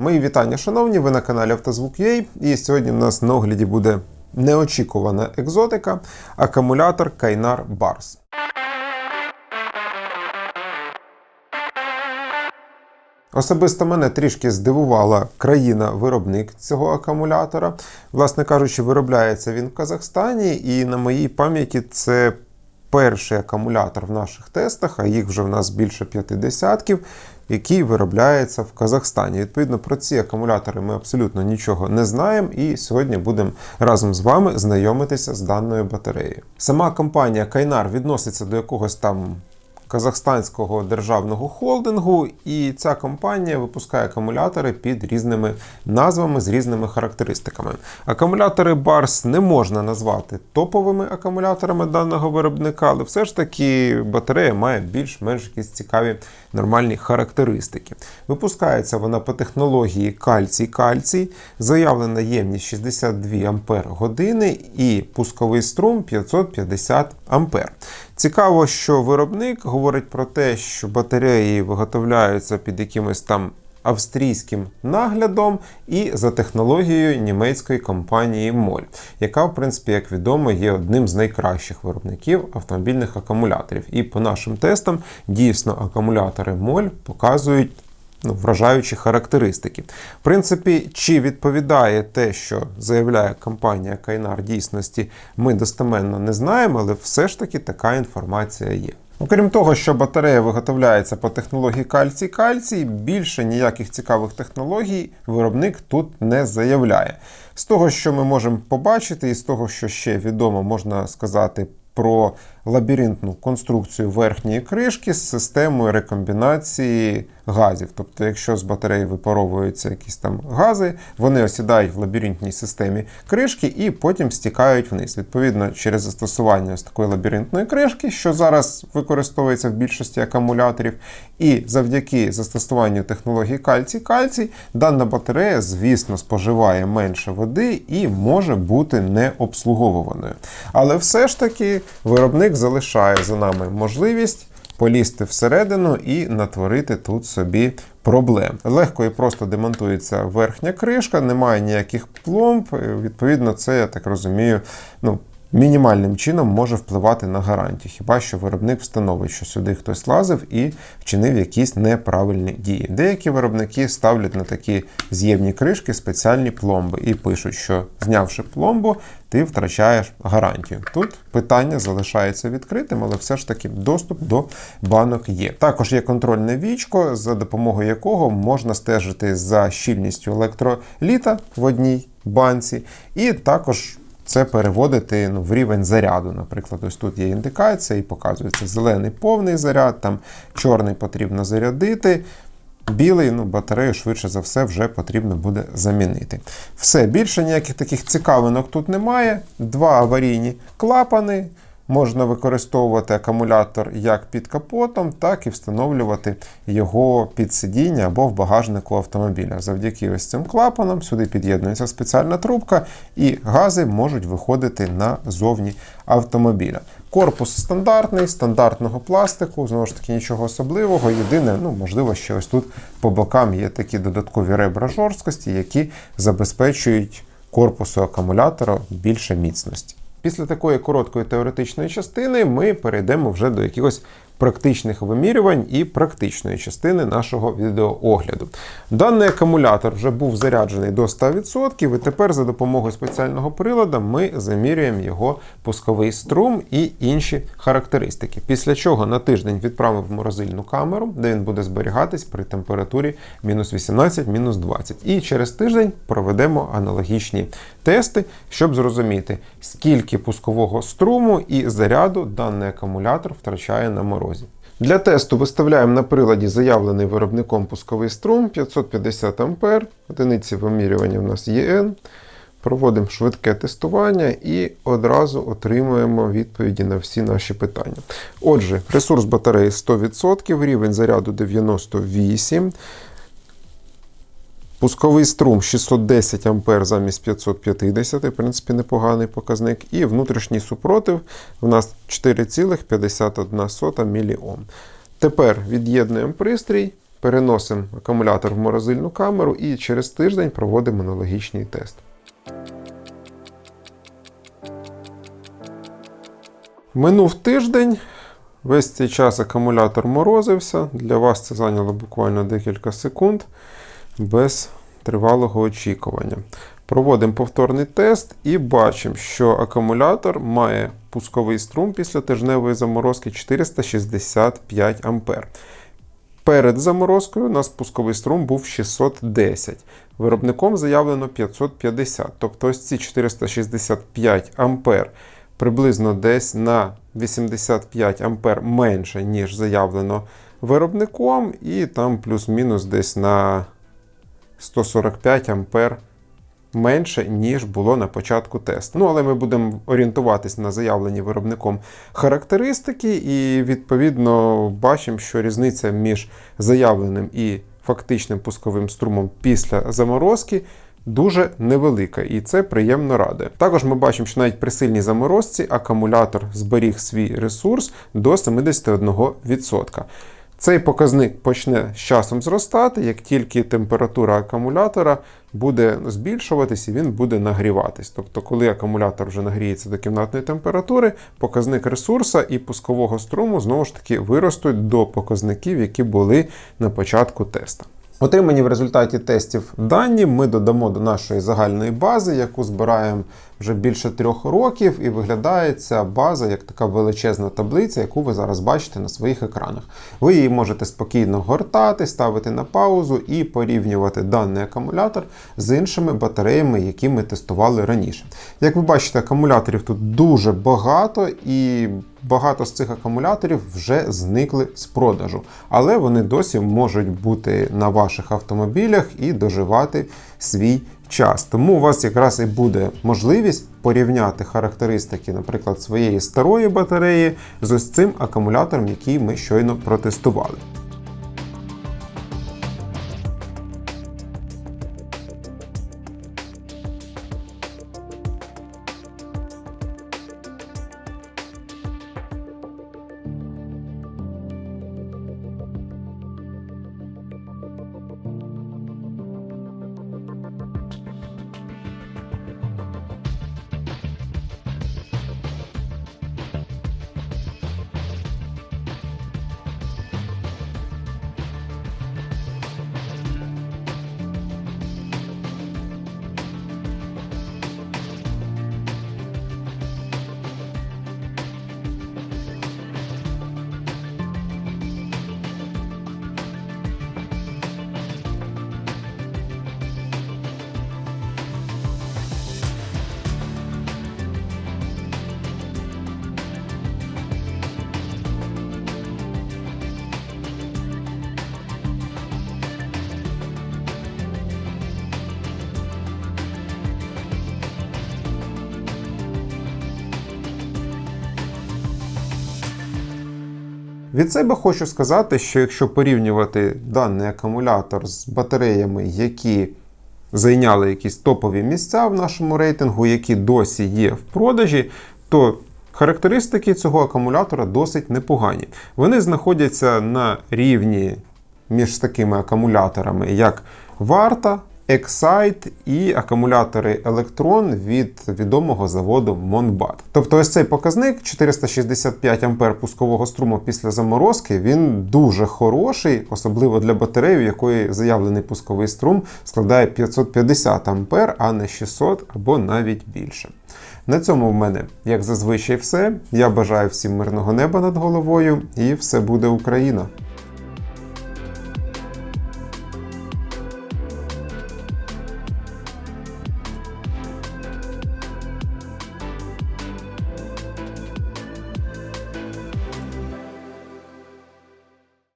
Мої вітання, шановні, ви на каналі Автозвук.ua і сьогодні в нас на огляді буде неочікувана екзотика акумулятор Кайнар Барс. Особисто мене трішки здивувала країна-виробник цього акумулятора. Власне кажучи, виробляється він в Казахстані, і на моїй пам'яті це перший акумулятор в наших тестах, а їх вже в нас більше п'яти десятків, який виробляється в Казахстані. Відповідно, про ці акумулятори ми абсолютно нічого не знаємо, і сьогодні будемо разом з вами знайомитися з даною батареєю. Сама компанія Кайнар відноситься до якогось там казахстанського державного холдингу, і ця компанія випускає акумулятори під різними назвами з різними характеристиками. Акумулятори Барс не можна назвати топовими акумуляторами даного виробника, але все ж таки батарея має більш-менш якісь цікаві нормальні характеристики. Випускається вона по технології кальцій-кальцій, заявлена ємність 62 Ампер години і пусковий струм 550 Ампер. Цікаво, що виробник говорить про те, що батареї виготовляються під якимось там австрійським наглядом і за технологією німецької компанії Моль, яка, в принципі, як відомо, є одним з найкращих виробників автомобільних акумуляторів. І по нашим тестам дійсно акумулятори Моль показують. Ну, вражаючі характеристики. В принципі, чи відповідає те, що заявляє компанія Кайнар дійсності, ми достеменно не знаємо, але все ж таки така інформація є. Окрім того, що батарея виготовляється по технології кальцій-кальцій, більше ніяких цікавих технологій виробник тут не заявляє. З того, що ми можемо побачити, і з того, що ще відомо, можна сказати про лабіринтну конструкцію верхньої кришки з системою рекомбінації газів. Тобто, якщо з батареї випаровуються якісь там гази, вони осідають в лабіринтній системі кришки і потім стікають вниз. Відповідно, через застосування ось такої лабіринтної кришки, що зараз використовується в більшості акумуляторів, і завдяки застосуванню технології кальцій-кальцій, дана батарея, звісно, споживає менше води і може бути не обслуговуваною. Але все ж таки виробник залишає за нами можливість полізти всередину і натворити тут собі проблем. Легко і просто демонтується верхня кришка, немає ніяких пломб. Відповідно, це, я так розумію, ну. Мінімальним чином може впливати на гарантію, хіба що виробник встановить, що сюди хтось лазив і вчинив якісь неправильні дії. Деякі виробники ставлять на такі з'ємні кришки спеціальні пломби і пишуть, що знявши пломбу, ти втрачаєш гарантію. Тут питання залишається відкритим, але все ж таки доступ до банок є. Також є контрольне вічко, за допомогою якого можна стежити за щільністю електроліта в одній банці, і також це переводити ну, в рівень заряду. Наприклад, ось тут є індикація і показується зелений повний заряд, там чорний потрібно зарядити. Білий ну, батарею швидше за все вже потрібно буде замінити. Все, більше ніяких таких цікавинок тут немає. Два аварійні клапани. Можна використовувати акумулятор як під капотом, так і встановлювати його під сидіння або в багажнику автомобіля. Завдяки ось цим клапанам сюди під'єднується спеціальна трубка, і гази можуть виходити назовні автомобіля. Корпус стандартний, стандартного пластику, знову ж таки, нічого особливого. Єдине, ну, можливо, що ось тут по бокам є такі додаткові ребра жорсткості, які забезпечують корпусу акумулятора більше міцності. Після такої короткої теоретичної частини ми перейдемо вже до якихось практичних вимірювань і практичної частини нашого відеоогляду. Даний акумулятор вже був заряджений до 100%, і тепер за допомогою спеціального приладу ми замірюємо його пусковий струм і інші характеристики. Після чого на тиждень відправимо в морозильну камеру, де він буде зберігатись при температурі мінус 18, мінус 20. І через тиждень проведемо аналогічні тести, щоб зрозуміти, скільки пускового струму і заряду даний акумулятор втрачає на морозі. Для тесту виставляємо на приладі заявлений виробником пусковий струм 550 А, одиниці вимірювання у нас ЄН. Проводимо швидке тестування і одразу отримуємо відповіді на всі наші питання. Отже, ресурс батареї 100%, рівень заряду 98. Пусковий струм 610 А замість 550, в принципі, непоганий показник. І внутрішній супротив у нас 4,51 мОм. Тепер від'єднуємо пристрій, переносимо акумулятор в морозильну камеру і через тиждень проводимо аналогічний тест. Минув тиждень. Весь цей час акумулятор морозився. Для вас це зайняло буквально декілька секунд без тривалого очікування. Проводимо повторний тест і бачимо, що акумулятор має пусковий струм після тижневої заморозки 465 А. Перед заморозкою у нас пусковий струм був 610. Виробником заявлено 550. Тобто ось ці 465 ампер приблизно десь на 85 ампер менше, ніж заявлено виробником, і там плюс-мінус десь на 145 ампер менше, ніж було на початку тесту. Ну, але ми будемо орієнтуватись на заявлені виробником характеристики, і відповідно бачимо, що різниця між заявленим і фактичним пусковим струмом після заморозки. Дуже невелика, і це приємно радує. Також ми бачимо, що навіть при сильній заморозці акумулятор зберіг свій ресурс до 71%. Цей показник почне з часом зростати, як тільки температура акумулятора буде збільшуватись і він буде нагріватись. Тобто, коли акумулятор вже нагріється до кімнатної температури, показник ресурсу і пускового струму знову ж таки виростуть до показників, які були на початку тесту. Отримані в результаті тестів дані ми додамо до нашої загальної бази, яку збираємо вже більше трьох років, і виглядає ця база як така величезна таблиця, яку ви зараз бачите на своїх екранах. Ви її можете спокійно гортати, ставити на паузу і порівнювати даний акумулятор з іншими батареями, які ми тестували раніше. Як ви бачите, акумуляторів тут дуже багато і. Багато з цих акумуляторів вже зникли з продажу, але вони досі можуть бути на ваших автомобілях і доживати свій час. Тому у вас якраз і буде можливість порівняти характеристики, наприклад, своєї старої батареї з ось цим акумулятором, який ми щойно протестували. Від себе хочу сказати, що якщо порівнювати даний акумулятор з батареями, які зайняли якісь топові місця в нашому рейтингу, які досі є в продажі, то характеристики цього акумулятора досить непогані. Вони знаходяться на рівні між такими акумуляторами, як Варта, Excite і акумулятори Electron від відомого заводу Monbat. Тобто ось цей показник 465 А пускового струму після заморозки, він дуже хороший, особливо для батареї, у якої заявлений пусковий струм складає 550 А, а не 600 або навіть більше. На цьому в мене, як зазвичай, все. Я бажаю всім мирного неба над головою і все буде Україна!